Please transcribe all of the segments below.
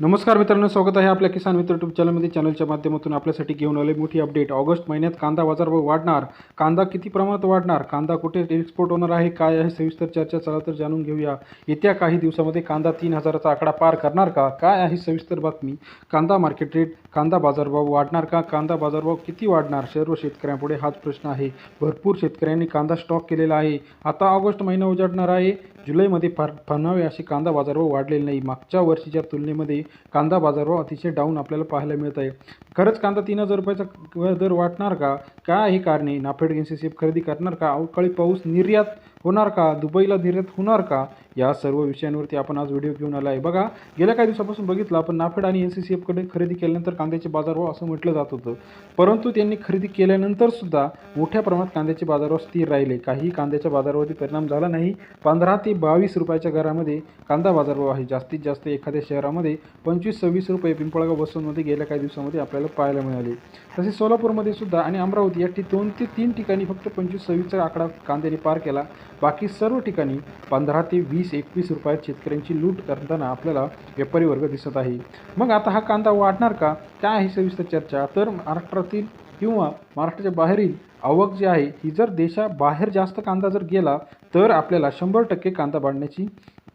नमस्कार मित्रांनो स्वागत आहे आपल्या किसान मित्र यूट्यूब चॅनलमध्ये चॅनलच्या माध्यमातून आपल्यासाठी घेऊन आले मोठी अपडेट ऑगस्ट महिन्यात कांदा बाजारभाव वाढणार. कांदा किती प्रमाणात वाढणार? कांदा कुठे एक्सपोर्ट होणार आहे? काय आहे? सविस्तर चर्चा चला तर जाणून घेऊया. येत्या काही दिवसामध्ये कांदा तीन हजाराचा आकडा पार करणार का? काय आहे सविस्तर बातमी? कांदा मार्केट रेट कांदा बाजारभाव वाढणार का? कांदा बाजारभाव किती वाढणार? सर्व शेतकऱ्यांपुढे हाच प्रश्न आहे. भरपूर शेतकऱ्यांनी कांदा स्टॉक केलेला आहे. आता ऑगस्ट महिना उजाडणार आहे. जुलैमध्ये फार फनावे असे कांदा बाजारभाव वाढलेले नाही. मागच्या वर्षीच्या तुलनेमध्ये कांदा बाजारभाव अतिशय डाऊन आपल्याला पाहायला मिळत आहे. खरंच कांदा तीन हजार रुपयाचा दर वाटणार का? काय आहे कारणे? नाफेड एन खरेदी करणार का? अवकाळी पाऊस निर्यात होणार का? दुबईला निर्यात होणार का? या सर्व विषयांवरती आपण आज व्हिडिओ घेऊन आला आहे. बघा गेल्या काही दिवसापासून बघितलं आपण नाफेड आणि एन सी सी एफकडे खरेदी केल्यानंतर कांद्याचे बाजारभाव असं म्हटलं जात होतं. परंतु त्यांनी खरेदी केल्यानंतर सुद्धा मोठ्या प्रमाणात कांद्याचे बाजारभाव स्थिर राहिले. काही कांद्याच्या बाजारावरती परिणाम झाला नाही. पंधरा ते बावीस रुपयाच्या घरामध्ये कांदा बाजारभाव आहे. जास्तीत जास्त एखाद्या शहरामध्ये पंचवीस सव्वीस रुपये पिंपळगाव बसूनमध्ये गेल्या काही दिवसामध्ये आपल्याला पाहायला मिळाले. तसेच सोलापूरमध्ये सुद्धा आणि अमरावती या दोन ते तीन ठिकाणी फक्त पंचवीस सव्वीसचा आकडा कांद्याने पार केला. बाकी सर्व ठिकाणी पंधरा ते वीस एकवीस रुपयात शेतकऱ्यांची लूट करताना आपल्याला व्यापारी वर्ग दिसत आहे. मग आता हा कांदा वाढणार का? त्या आहे सविस्तर चर्चा. तर महाराष्ट्रातील किंवा महाराष्ट्राच्या बाहेरील आवक जी आहे ही जर देशाबाहेर जास्त कांदा जर गेला तर आपल्याला शंभर टक्के कांदा वाढण्याची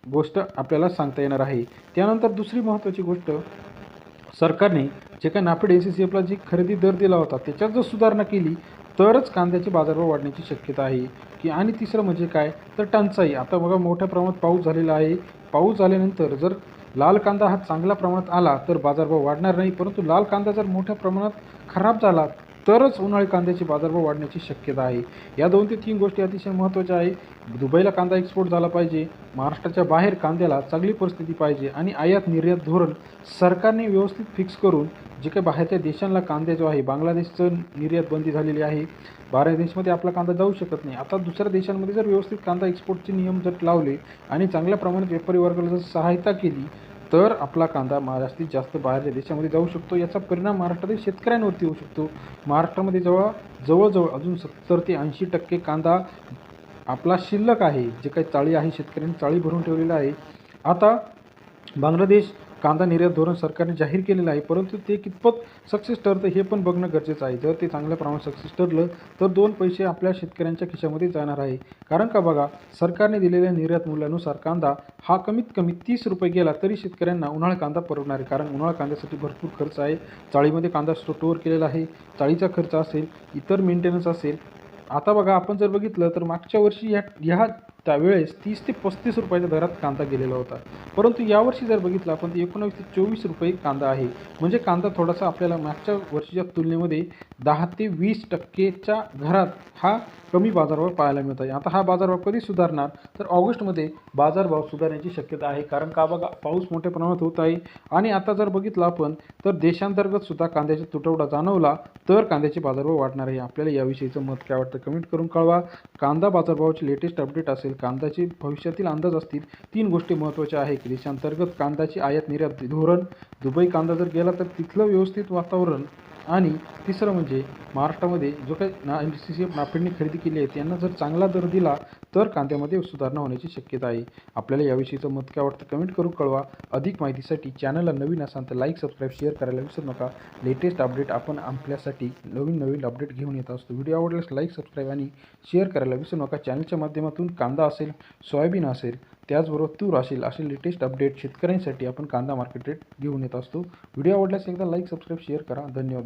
गोष्ट आपल्याला सांगता येणार आहे. त्यानंतर दुसरी महत्त्वाची गोष्ट सरकारने जे काही नाफेड एन सी सी एफला जी खरेदी दर दिला होता त्याच्यात जर सुधारणा केली तरच कांद्याचे बाजारभाव वाढण्याची शक्यता आहे. की आणि तिसरं म्हणजे काय? तर टंचाई. आता बघा मोठ्या प्रमाणात पाऊस झालेला आहे. पाऊस झाल्यानंतर जर लाल कांदा हा चांगल्या प्रमाणात आला तर बाजारभाव वाढणार नाही. परंतु लाल कांदा जर मोठ्या प्रमाणात खराब झाला तरच उन्हाळी कांद्याचे बाजारभाव वाढण्याची शक्यता आहे. या दोन ते तीन गोष्टी अतिशय महत्त्वाच्या आहे. दुबईला कांदा एक्सपोर्ट झाला पाहिजे. महाराष्ट्राच्या बाहेर कांद्याला चांगली परिस्थिती पाहिजे आणि आयात निर्यात धोरण सरकारने व्यवस्थित फिक्स करून जे काही बाहेरच्या देशांना कांदा जो आहे बांगलादेशचं निर्यात बंदी झालेली आहे. भारत देशमध्ये आपला कांदा जाऊ शकत नाही. आता दुसऱ्या देशांमध्ये जर व्यवस्थित कांदा एक्सपोर्टचे नियम जर लावले आणि चांगल्या प्रमाणात व्यापारी वर्गाला जर सहायता केली तर आपला कांदा मा जास्तीत जास्त बाहेरच्या देशामध्ये जाऊ शकतो. याचा परिणाम महाराष्ट्रातील शेतकऱ्यांवरती होऊ शकतो. महाराष्ट्रामध्ये जवळ जवळजवळ अजून सत्तर ते ऐंशी टक्के कांदा आपला शिल्लक आहे. जे काही चाळी आहे शेतकऱ्यांनी चाळी भरून ठेवलेलं आहे. आता बांगलादेश कांदा निर्यात धोरण सरकारने जाहीर केलेलं आहे परंतु ते कितपत सक्सेस ठरतं हे पण बघणं गरजेचं आहे. जर ते चांगल्या प्रमाणात सक्सेस ठरलं तर दोन पैसे आपल्या शेतकऱ्यांच्या खिशामध्ये जाणार आहे. कारण का बघा सरकारने दिलेल्या निर्यात मूल्यानुसार कांदा हा कमीत कमी तीस रुपये गेला तरी शेतकऱ्यांना उन्हाळा कांदा परवडणार आहे. कारण उन्हाळा कांद्यासाठी भरपूर खर्च आहे. चाळीमध्ये कांदा स्टोअर केलेला आहे. चाळीचा खर्च असेल इतर मेंटेनन्स असेल. आता बघा आपण जर बघितलं तर मागच्या वर्षी या ह्या त्यावेळेस तीस ते पस्तीस रुपयाच्या दरात कांदा गेलेला होता. परंतु यावर्षी जर बघितलं आपण तर एकोणावीस ते चोवीस रुपये कांदा आहे. म्हणजे कांदा थोडासा आपल्याला मागच्या वर्षीच्या तुलनेमध्ये दहा ते वीस टक्केच्या घरात हा कमी बाजारभाव पाहायला मिळत आहे. आता हा बाजारभाव कधी सुधारणार? तर ऑगस्टमध्ये बाजारभाव सुधारण्याची शक्यता आहे. कारण का बघा पाऊस मोठ्या प्रमाणात होत आहे. आणि आता जर बघितलं आपण तर देशांतर्गत सुद्धा कांद्याचा तुटवडा जाणवला तर कांद्याचे बाजारभाव वाढणार आहे. आपल्याला याविषयीचं मत काय वाटतं कमेंट करून कळवा. कांदा बाजारभावाची लेटेस्ट अपडेट असेल कांद्याचे भविष्यातील अंदाज असतील तीन गोष्टी महत्त्वाच्या आहे की देशांतर्गत कांद्याची आयात निर्यात धोरण. दुबई कांदा जर गेला तर तिथलं व्यवस्थित वातावरण आणि तिसरं म्हणजे महाराष्ट्रामध्ये जो काही ना एम सी सी नाफेडने खरेदी केली आहे त्यांना जर चांगला दर दिला तर कांद्यामध्ये सुधारणा होण्याची शक्यता आहे. आपल्याला याविषयीचं मत काय वाटतं कमेंट करून कळवा. अधिक माहितीसाठी चॅनलला नवीन असाल तर लाईक सबस्क्राईब शेअर करायला विसरू नका. लेटेस्ट अपडेट आपण आपल्यासाठी नवीन नवीन अपडेट घेऊन येत असतो. व्हिडिओ आवडल्यास लाईक सबस्क्राईब आणि शेअर करायला विसरू नका. चॅनलच्या माध्यमातून कांदा असेल सोयाबीन असेल त्याचबरोबर तूर असेल असे लेटेस्ट अपडेट शेतकऱ्यांसाठी आपण कांदा मार्केट रेट घेऊन येत असतो. व्हिडिओ आवडल्यास एकदा लाईक सबस्क्राईब शेअर करा. धन्यवाद